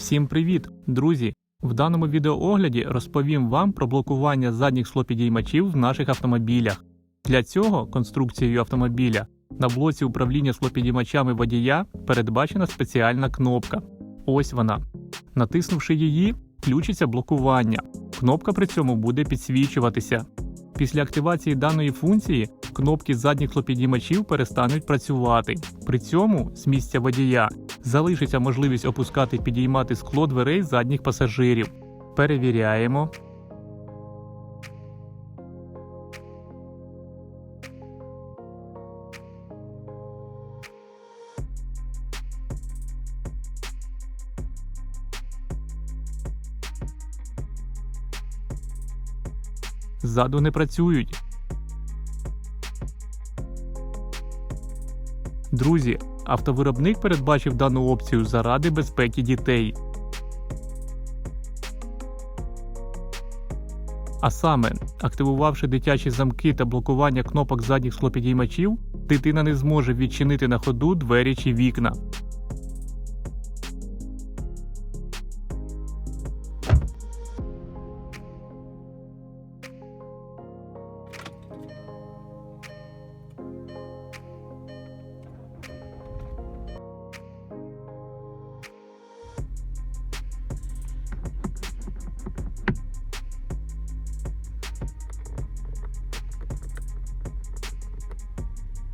Всім привіт, друзі! В даному відеоогляді розповім вам про блокування задніх склопідіймачів в наших автомобілях. Для цього конструкцією автомобіля на блоці управління склопідіймачами водія передбачена спеціальна кнопка. Ось вона. Натиснувши її, включиться блокування. Кнопка при цьому буде підсвічуватися. Після активації даної функції кнопки задніх склопідіймачів перестануть працювати. При цьому з місця водія залишиться можливість опускати і підіймати скло дверей задніх пасажирів. Перевіряємо. Ззаду не працюють. Друзі, автовиробник передбачив дану опцію заради безпеки дітей. А саме, активувавши дитячі замки та блокування кнопок задніх склопідіймачів, дитина не зможе відчинити на ходу двері чи вікна.